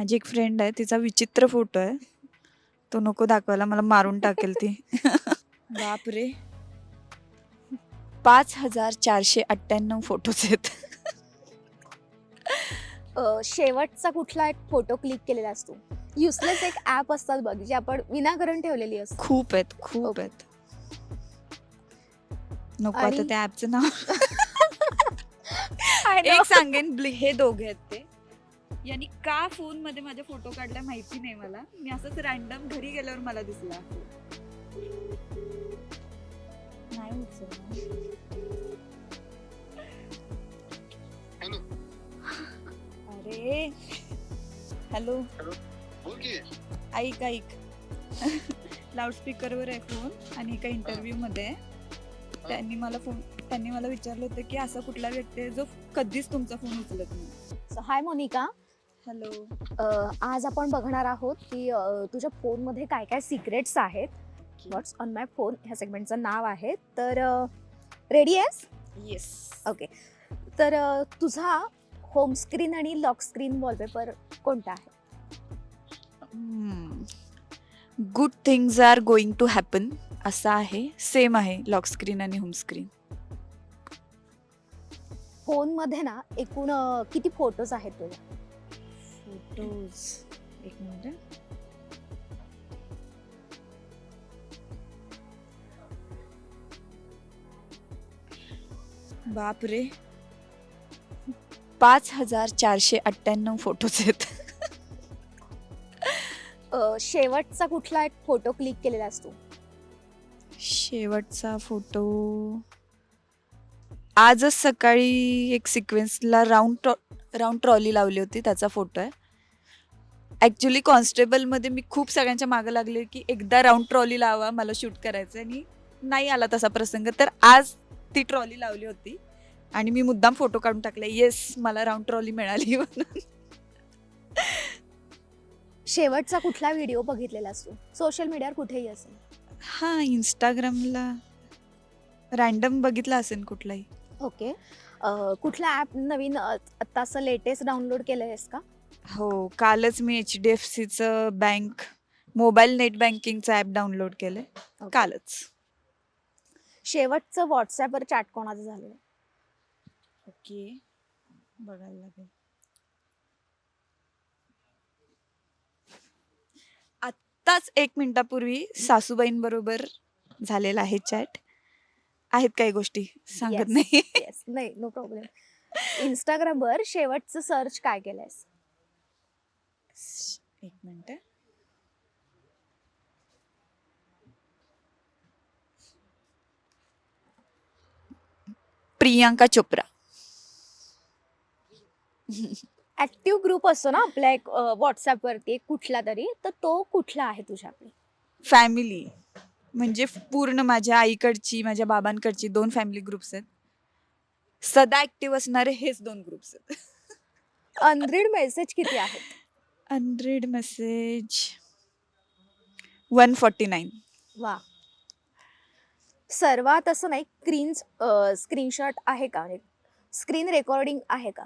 माझी एक फ्रेंड आहे तिचा विचित्र फोटो आहे. तो नको दाखवायला मला मारून टाकेल ती. बापरे. पाच हजार चारशे अठ्ठ्याण्णव फोटोज आहेत. अ, शेवटचा कुठला एक फोटो क्लिक केलेला असतो? युसलेस एक ऍप असतात बघ जी आपण विनाकारण ठेवलेली असते खूप आहेत खूप आहेत. नको आता त्या ऍपचं नाव. एक सांगेन ब्लि- हे दोघे आहेत ते. यांनी का फोनमध्ये माझे फोटो काढलाय माहिती नाही मला. मी असंच रॅन्डम घरी गेल्यावर मला दिसला. नाही अरे. हॅलो. बोल की. ऐक ऐक. लाऊडस्पीकरवर आहे फोन आणि एका इंटरव्ह्यू मध्ये. त्यांनी मला फोन त्यांनी मला विचारलं होतं की असा कुठला व्यक्ती आहे जो कधीच तुमचा फोन उचलत नाही. Hi Monica hello. आज आपण बघणार आहोत की अ, तुझ्या फोनमध्ये काय काय सिक्रेट्स आहेत. व्हॉट्स ऑन माय फोन ह्या सेगमेंटचं नाव आहे. तर रेडी आहेस? येस ओके तर अ, तुझा होम स्क्रीन आणि लॉक स्क्रीन वॉलपेपर कोणता आहे? Good things are going to happen असं आहे. सेम आहे लॉक स्क्रीन आणि होम स्क्रीन फोनमध्ये ना एकूण अ, किती फोटोज आहेत तुझ्या? फोटोज. एक मिनिट बापरे. पाच हजार चारशे अठ्ठ्याण्णव फोटोज आहेत. अ, शेवटचा कुठला एक फोटो क्लिक केलेला असतो? शेवटचा फोटो आजच सकाळी एक सिक्वेन्सला राऊंड ट्रॉ राऊंड ट्रॉली लावली होती त्याचा फोटो आहे. ॲक्च्युली कॉन्स्टेबलमध्ये मी खूप सगळ्यांच्या मागं लागले की एकदा राऊंड ट्रॉली लावा मला शूट करायचं आणि नाही आला तसा प्रसंग. तर आज ती ट्रॉली लावली होती. आणि मी मुद्दाम फोटो काढून टाकला. येस मला राऊंड ट्रॉली मिळाली म्हणून. शेवटचा कुठला व्हिडिओ बघितलेला असतो सोशल मीडियावर कुठेही असेल. हां इंस्टाग्रामला रॅन्डम बघितला असेल कुठलाही. ओके अ, कुठला ॲप नवीन अ, आत्ता असं लेटेस्ट डाउनलोड केलं आहेस का? हो कालच मी एच डी एफ सीचं बँक मोबाईल नेट बँकिंगचं ॲप डाउनलोड केलंय. कालच. शेवटचं व्हॉट्सॲपवर चॅट कोणाचं झालेलं ओके. बघायला लागेल. आत्ताच एक मिनिटापूर्वी सासूबाईंबरोबर झालेला आहे चॅट आहेत काही गोष्टी? सांगत. नाही. येस नाही नो प्रॉब्लेम इंस्टाग्रामवर शेवटचं सर्च काय केलंयस? एक minute. Priyanka Chopra. Active group असतो ना आपल्या एक व्हॉट्सअपवरती एक कुठला तरी तर तो कुठला आहे तुझ्याकडे फॅमिली म्हणजे पूर्ण माझ्या आईकडची माझ्या बाबांकडची दोन फॅमिली ग्रुप्स आहेत. सदा ऍक्टिव्ह असणारे हेच दोन ग्रुप्स आहेत. अनरीड मेसेज किती आहेत? Hundred message one forty nine वा. सर्वात असं नाही स्क्रीन स्क्रीनशॉट आहे का? म्हणजे स्क्रीन रेकॉर्डिंग आहे का?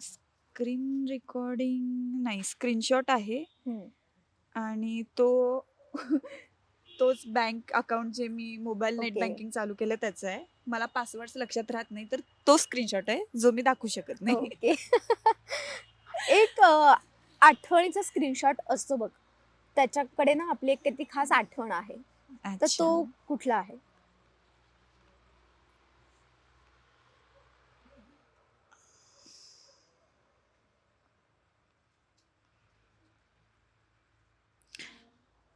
स्क्रीन रेकॉर्डिंग नाही स्क्रीनशॉट आहे. आणि तो तोच बँक अकाउंट जे मी मोबाईल नेट Okay. बँकिंग चालू केलं त्याचं आहे. मला पासवर्ड लक्षात राहत नाही तर तो स्क्रीनशॉट आहे जो मी दाखवू शकत नाही. ओके एक अ, आठवणीचा स्क्रीनशॉट असतो बघ. त्याच्याकडे ना आपली एक किती खास आठवण आहे. तर अच्छा. तो कुठला आहे?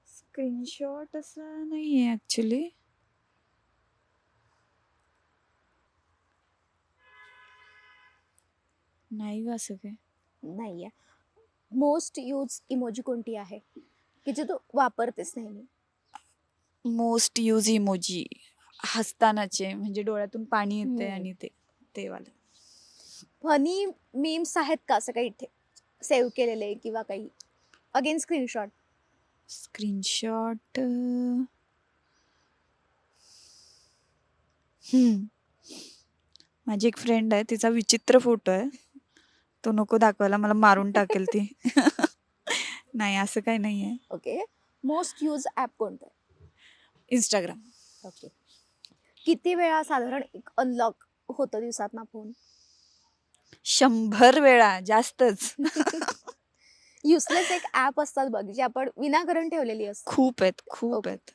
स्क्रीनशॉट असं नाही आहे ॲक्च्युली नाही गं असं काय नाहीये. मोस्ट यूज इमोजी कोणती आहे? की जे तू वापरतेस नेहमी? Most use emoji. हसतानाचे म्हणजे डोळ्यातून पाणी येते हम्म. आणि ते ते वाले फनी मीम्स आहेत का असं काही सेव्ह केलेले किंवा काही? अगेन स्क्रीनशॉट स्क्रीनशॉट माझी एक फ्रेंड आहे तिचा विचित्र फोटो आहे. तो नको दाखवायला मला मारून टाकेल ती. नाही असं काही नाही आहे ओके. मोस्ट यूज ॲप कोणतं? आहे इंस्टाग्राम ओके. किती वेळा साधारण एक अनलॉक होतं दिवसात ना फोन शंभर वेळा जास्तच. युजलेस एक ॲप असतात बघ जी आपण विनाकारण ठेवलेली असतात. खूप आहेत खूप. आहेत.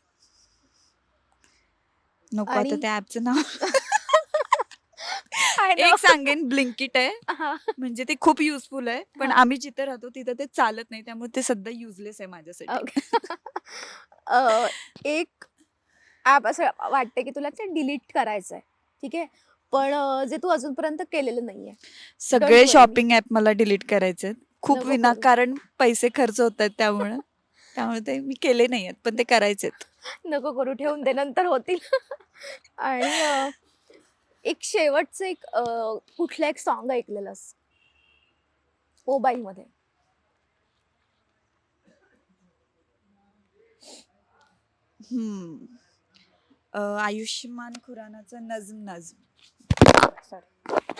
नको आता आणि- त्या ऍपचं नाव. एक सांगेन ब्लिंकिट आहे. म्हणजे ते खूप युजफुल आहे. पण. आम्ही जिथे राहतो तिथं ते चालत नाही. त्यामुळे ते सध्या युजलेस आहे माझ्यासाठी. एक ॲप असं वाटते की तुला ते डिलीट करायचं आहे ठीक आहे? पण जे तू अजूनपर्यंत केलेलं नाहीये. सगळे. शॉपिंग ऍप मला डिलीट करायचे. खूप नको करू. विनाकारण पैसे खर्च होत आहेत त्यामुळे. त्यामुळे ते मी केले नाही आहेत पण ते करायचेत. नको करू ठेवून दे नंतर होतील. आणि एक शेवटचं एक अ, कुठलं एक सॉन्ग ऐकलेलंस? मोबाईलमध्ये हम्म. अ, आयुष्यमान खुरानाचं नजम नजम.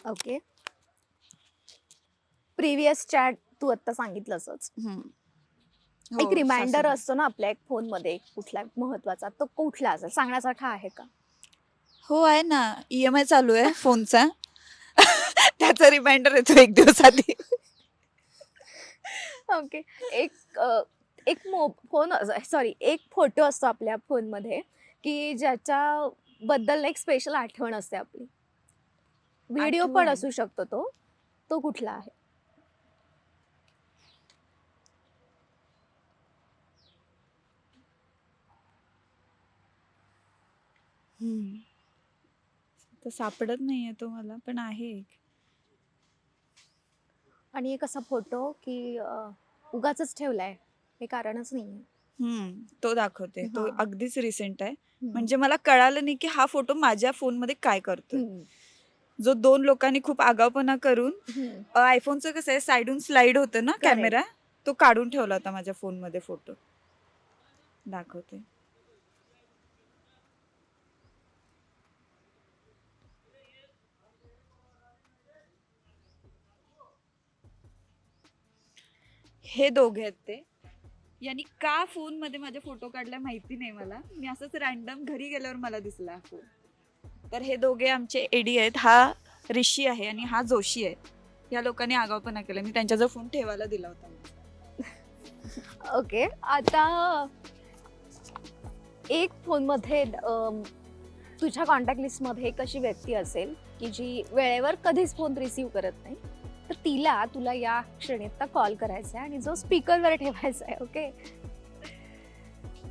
ओके प्रिव्हियस चॅट तू आता सांगितलं असंच हम्म. एक हो, रिमाइंडर सासूबाई. असतो ना आपल्या एक फोनमध्ये कुठला महत्त्वाचा तो कुठला असेल? सांगण्यासारखा आहे का? हो आहे ना. ई एम आय चालू आहे फोनचा. त्याचा रिमाइंडर येतो एक दिवस आधी. ओके एक अ, एक मो फोन सॉरी एक फोटो असतो आपल्या फोनमध्ये की ज्याच्या बद्दल एक स्पेशल आठवण असते आपली. व्हिडिओ पण आठवण? असू शकतो तो. तो कुठला आहे? हम्म. तर सापडत नाहीये तो मला पण आहे एक. आणि एक असा फोटो की उगाच ठेवलाय हे कारणच नाही हम्म, तो दाखवते. तो हा. अगदीच रिसेंट आहे. म्हणजे मला कळालं नाही की हा फोटो माझ्या फोनमध्ये काय करतोय. जो दोन लोकांनी खूप आगावपणा करून आयफोनचं कसं आहे साईडून स्लाइड होतं ना Correct. कॅमेरा तो काढून ठेवला होता माझ्या फोनमध्ये फोटो. दाखवते. हे दोघे आहेत ते. यांनी का फोनमध्ये माझे फोटो काढला माहिती नाही मला. मी असंच रॅन्डम घरी गेल्यावर मला दिसला हा फोन. तर हे दोघे आमचे एडी आहेत. हा ऋषी आहे आणि हा जोशी आहे. या लोकांनी आगावपणा केला. मी त्यांच्याजवळ फोन ठेवायला दिला होता. ओके. आता एक फोनमध्ये तुझ्या कॉन्टॅक्ट लिस्टमध्ये कशी व्यक्ती असेल की जी वेळेवर कधीच फोन रिसीव करत नाही. तर तिला तुला या क्षणीत कॉल करायचा आहे आणि जो स्पीकरवर ठेवायचा आहे ओके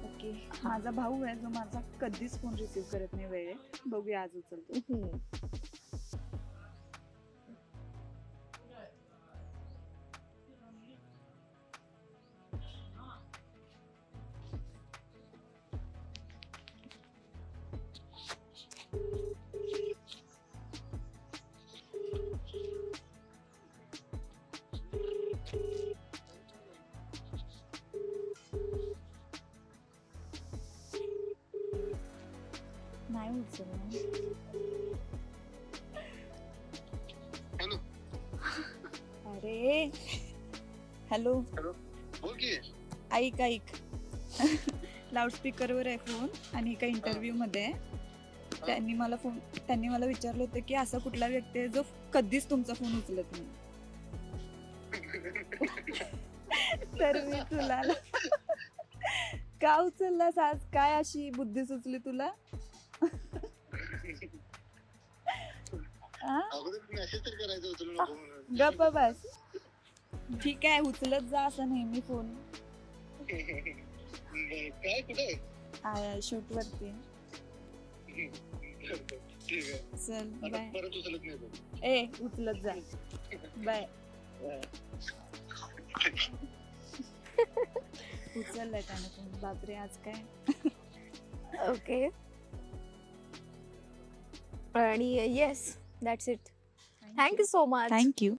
ओके माझा भाऊ आहे जो माझा कधीच फोन रिसीव्ह करत नाही वेळेत बघूया आज उचलतो. हॅलो. अरे. हॅलो. बोल की. ऐक ऐक. लाऊडस्पीकरवर आहे फोन आणि एका इंटरव्ह्यू मध्ये आहे. त्यांनी मला फोन त्यांनी मला विचारलं होतं की असा कुठला व्यक्ती आहे जो कधीच तुमचा फोन उचलत नाही. तर मी तुला का उचललास आज? काय अशी बुद्धी सुचली तुला? आ? अगोदर मेसेज तर करायचं उचलू नको म्हणून. गप्प बस. ठीक आहे उचलत जा असं नेहमी फोन बरं, काय कुठे? शूट वरती. ठीक आहे. चल आता बाय परत उचलत नाही तो. ए उचलत जा. बाय उचललाय त्यानं बापरे आज काय? ओके आणि yes that's it thank you so much thank you